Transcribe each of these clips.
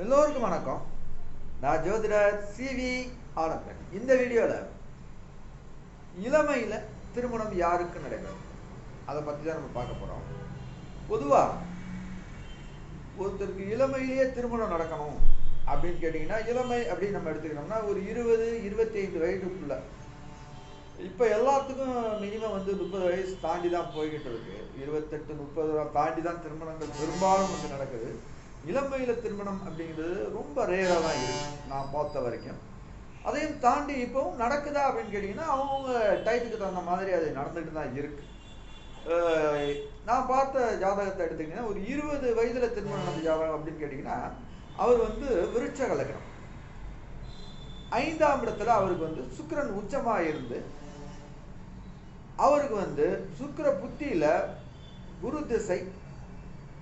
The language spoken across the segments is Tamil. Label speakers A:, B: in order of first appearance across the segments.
A: எல்லோருக்கும் வணக்கம். நான் ஜோதிடர் சிவி ஆனந்தன். இந்த வீடியோவில் இளமையில் திருமணம் யாருக்கு நடைபெறும்? அதை பற்றி தான் நம்ம பார்க்க போகிறோம் பொதுவாக ஒருத்தருக்கு இளமையிலேயே திருமணம் நடக்கணும் அப்படின்னு கேட்டிங்கன்னா இளமை அப்படின்னு நம்ம எடுத்துக்கிட்டோம்னா ஒரு இருபது இருபத்தி ஐந்து வயதுக்குள்ள. இப்போ எல்லாத்துக்கும் மினிமம் வந்து முப்பது வயசு தாண்டி தான் போய்கிட்டு இருக்கு. இருபத்தெட்டு முப்பது தாண்டி தான் திருமணங்கள் பெரும்பாலும் வந்து நடக்குது. இளமையில திருமணம் அப்படிங்கிறது ரொம்ப ரேராக தான் இருக்கு. நான் பார்த்த வரைக்கும். அதையும் தாண்டி இப்போவும் நடக்குதா அப்படின்னு கேட்டிங்கன்னா அவங்கவுங்க டைத்துக்கு தகுந்த மாதிரி அது நடந்துட்டு தான் இருக்கு. நான் பார்த்த ஜாதகத்தை எடுத்துக்கிட்டீங்கன்னா ஒரு இருபது வயதுல திருமணம் நடந்த ஜாதகம் அப்படின்னு கேட்டிங்கன்னா அவர் வந்து விருட்ச லக்னம் ஐந்தாம் இடத்துல அவருக்கு வந்து சுக்கரன் உச்சமாக இருந்து அவருக்கு வந்து சுக்கர புத்தியில குரு திசை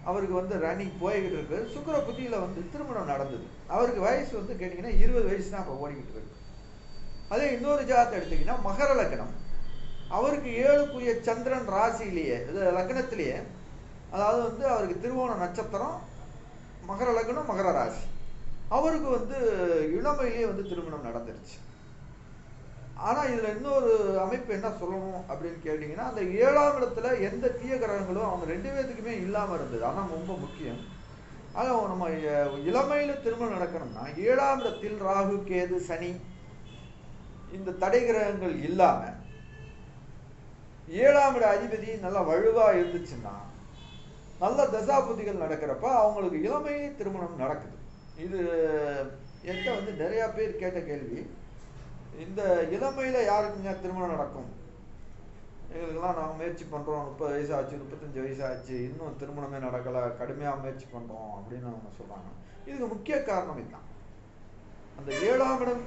A: அவருக்கு வந்து ரன்னிங் போய்கிட்டு இருக்கு சுக்கர புத்தியில் வந்து திருமணம் நடந்தது. அவருக்கு வயசு வந்து கேட்டிங்கன்னா இருபது வயசு தான் இப்போ ஓடிக்கிட்டு இருக்கு. அதே இன்னொரு ஜாதத்தை எடுத்தீங்கன்னா மகர லக்னம். அவருக்கு ஏழுக்குரிய சந்திரன் ராசியிலேயே இது லக்னத்திலேயே அதாவது வந்து அவருக்கு திருவோண நட்சத்திரம் மகர லக்னம் மகர ராசி. அவருக்கு வந்து இளமையிலேயே வந்து திருமணம் நடந்துருச்சு. ஆனால் இதில் இன்னொரு அமைப்பு என்ன சொல்லணும் அப்படின்னு கேட்டிங்கன்னா அந்த ஏழாம் இடத்துல எந்த தீய கிரகங்களும் அவங்க ரெண்டு பேர்த்துக்குமே இல்லாமல் இருந்தது. அதான் ரொம்ப முக்கியம். ஆக நம்ம இளமையில் திருமணம் நடக்கணும்னா ஏழாம் இடத்தில் ராகு கேது சனி இந்த தடை கிரகங்கள் இல்லாமல் ஏழாம் இட அதிபதி நல்லா வலுவாக இருந்துச்சுன்னா நல்ல தசாபுதிகள் நடக்கிறப்ப அவங்களுக்கு இளமையிலே திருமணம் நடக்குது. இது என்கிட்ட வந்து நிறையா பேர் கேட்ட கேள்வி. இந்த இளமையில யாருக்குங்க திருமணம் நடக்கும்? எங்களுக்கெல்லாம் நாங்கள் முயற்சி பண்ணுறோம் முப்பது வயசு ஆச்சு முப்பத்தஞ்சு வயசு ஆச்சு இன்னும் திருமணமே நடக்கலை. கடுமையாக முயற்சி பண்ணுறோம் அப்படின்னு அவங்க சொல்கிறாங்க இதுக்கு முக்கிய காரணம் இதுதான். அந்த ஏழாம் இடம்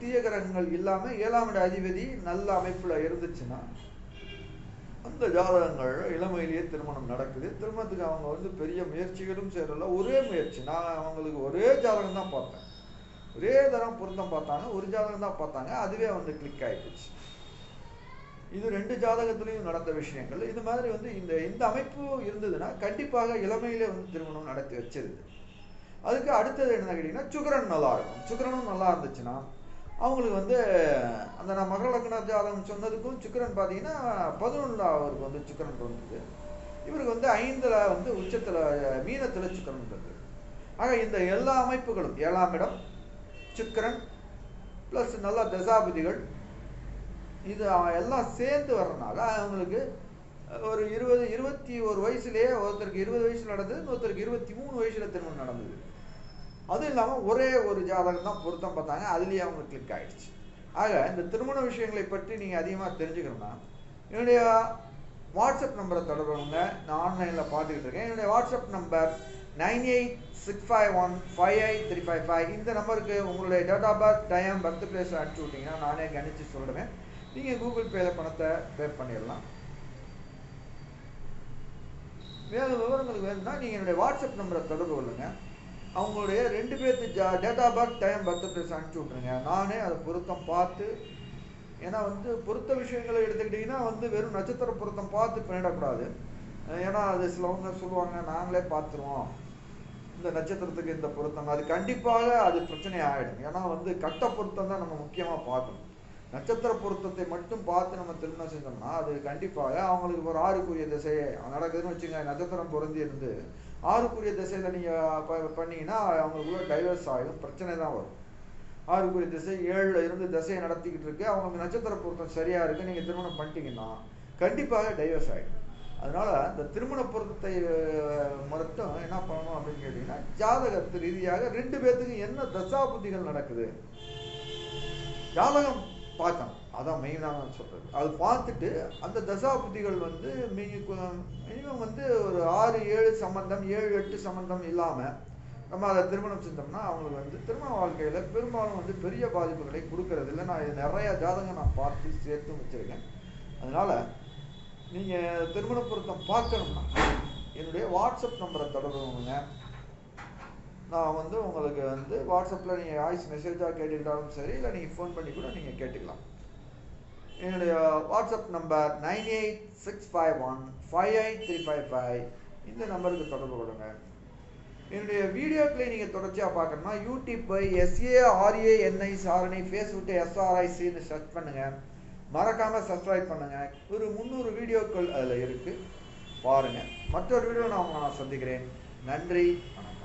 A: தீய கிரகங்கள் இல்லாமல் ஏழாம் இட அதிபதி நல்ல அமைப்பில் இருந்துச்சுன்னா அந்த ஜாதகங்கள் இளமையிலேயே திருமணம் நடக்குது. திருமணத்துக்கு அவங்க வந்து பெரிய முயற்சிகளும் செய்யறதில்ல. ஒரே முயற்சி. நான் அவங்களுக்கு ஒரே ஜாதகம் தான் பார்த்தேன் ஒரே தரம் பொருத்தம் பார்த்தாங்க ஒரு ஜாதகம் தான் பார்த்தாங்க அதுவே வந்து கிளிக் ஆகிடுச்சு இது ரெண்டு ஜாதகத்துலேயும் நடந்த விஷயங்கள். இது மாதிரி வந்து இந்த இந்த அமைப்பு இருந்ததுன்னா கண்டிப்பாக இளமையிலே வந்து திருமணம் நடத்தி வச்சிருது அதுக்கு அடுத்தது என்ன கேட்டிங்கன்னா சுக்கரன் நல்லா இருக்கும். சுக்கரனும் நல்லா இருந்துச்சுன்னா அவங்களுக்கு வந்து அந்த நான் மகர லக்ன ஜாதகம் சொன்னதுக்கும் சுக்கரன் பார்த்தீங்கன்னா பதினொன்றில் அவருக்கு வந்து சுக்கரன் இருந்தது இவருக்கு வந்து ஐந்தில் வந்து உச்சத்தில் மீனத்தில் சுக்கரன் இருந்தது ஆக இந்த எல்லா அமைப்புகளும் ஏழாம் இடம் சுக்கரன் ப்ளஸ் நல்ல தசாபதிகள் இது எல்லாம் சேர்ந்து வர்றதுனால அவங்களுக்கு ஒரு இருபது இருபத்தி ஒரு வயசுலேயே ஒருத்தருக்கு இருபது வயசில் நடந்தது இன்னொருத்தருக்கு இருபத்தி மூணு வயசில் திருமணம் நடந்தது. அதுவும் இல்லாமல் ஒரே ஒரு ஜாதகம் தான் பொருத்தம் பார்த்தாங்க அதுலேயே அவங்க கிளிக் ஆகிடுச்சு ஆக இந்த திருமண விஷயங்களை பற்றி நீங்கள் அதிகமாக தெரிஞ்சுக்கணும்னா என்னுடைய வாட்ஸ்அப் நம்பரை தொடர்புங்க நான் ஆன்லைனில் பார்த்துக்கிட்டு இருக்கேன். என்னுடைய WhatsApp number nine eight six five one five eight three five five இந்த நம்பருக்கு உங்களுடைய date of birth time birth place அனுப்பிச்சி விட்டிங்கன்னா நானே கணிச்சு சொல்லுவேன் நீங்கள் கூகுள் பேயில் பணத்தை பே பண்ணிடலாம். மேலும் விவரங்களுக்கு வேணும்னா நீங்கள் என்னுடைய வாட்ஸ்அப் நம்பரை தொடர்பு கொள்ளுங்கள் அவங்களுடைய ரெண்டு பேர்த்து ஜா date of birth time birth place அனுப்பிச்சி விட்ருங்க நானே அதை பொருத்தம் பார்த்து ஏன்னா வந்து பொருத்த விஷயங்களை எடுத்துக்கிட்டிங்கன்னா வந்து வெறும் நட்சத்திர பொருத்தம் பார்த்து பண்ணிடக்கூடாது. ஏன்னா அது சிலவங்க சொல்லுவாங்க நாங்களே பார்த்துருவோம். இந்த நட்சத்திரத்துக்கு இந்த பொருத்தம் அது கண்டிப்பாக அது பிரச்சனை ஆகிடும் ஏன்னா வந்து கட்ட பொருத்தம் தான் நம்ம முக்கியமாக பார்க்கணும். நட்சத்திர பொருத்தத்தை மட்டும் பார்த்து நம்ம திருமணம் செஞ்சோம்னா அது கண்டிப்பாக அவங்களுக்கு ஒரு ஆறுக்குரிய திசை நடக்குதுன்னு வச்சுங்க நட்சத்திரம் பொருந்தி இருந்து ஆறுக்குரிய திசையில் நீங்கள் பண்ணீங்கன்னா அவங்களுக்குள்ள டைவர்ஸ் ஆகிடும் பிரச்சனை தான் வரும். ஆறுக்குரிய திசை ஏழில் இருந்து திசையை நடத்திக்கிட்டு இருக்கு. அவங்களுக்கு நட்சத்திர பொருத்தம் சரியாக இருக்குது நீங்கள் திருமணம் பண்ணிட்டீங்கன்னா கண்டிப்பாக டைவர்ஸ் ஆகிடும் அதனால இந்த திருமண பொருத்தத்தை மட்டும் என்ன பண்ணணும் அப்படின்னு கேட்டிங்கன்னா ஜாதகத்து ரீதியாக ரெண்டு பேர்த்துக்கும் என்ன தசாபுத்திகள் நடக்குது? ஜாதகம் பார்க்கணும். அதான் மெயினாக சொல்கிறது அது பார்த்துட்டு அந்த தசா புத்திகள் வந்து மினிமம் வந்து ஒரு ஆறு ஏழு சம்பந்தம் ஏழு எட்டு சம்பந்தம் இல்லாமல் நம்ம அதை திருமணம் செஞ்சோம்னா அவங்களுக்கு வந்து திருமண வாழ்க்கையில் பெரும்பாலும் வந்து பெரிய பாதிப்புகளை கொடுக்கறது இல்லை நான் நிறையா ஜாதகம் நான் பார்த்து சேர்த்து வச்சுருக்கேன். அதனால் நீங்கள் திருமண பொருத்தம் பார்க்கணும்னா என்னுடைய வாட்ஸ்அப் நம்பரை தொடர்புங்க நான் வந்து உங்களுக்கு வந்து வாட்ஸ்அப்பில் நீங்கள் வாய்ஸ் மெசேஜாக கேட்டுக்கிட்டாலும் சரி இல்லை நீங்கள் ஃபோன் பண்ணி கூட நீங்கள் கேட்டுக்கலாம். என்னுடைய WhatsApp number nine eight six five one five eight three five five இந்த நம்பருக்கு தொடர்பு கொடுங்க. என்னுடைய வீடியோக்களை நீங்கள் தொடர்ச்சியாக பார்க்கணும்னா யூடியூப் எஸ்ஏஆர்ஏஎன்ஐ சாரணி ஃபேஸ்புக்கு எஸ்ஆர்ஐசின்னு சர்ச் பண்ணுங்கள் மறக்காமல் சப்ஸ்கிரைப் பண்ணுங்கள் ஒரு முந்நூறு வீடியோக்கள் அதில் இருக்குது பாருங்கள் மற்றொரு வீடியோ நான் நான் சந்திக்கிறேன். நன்றி. வணக்கம்.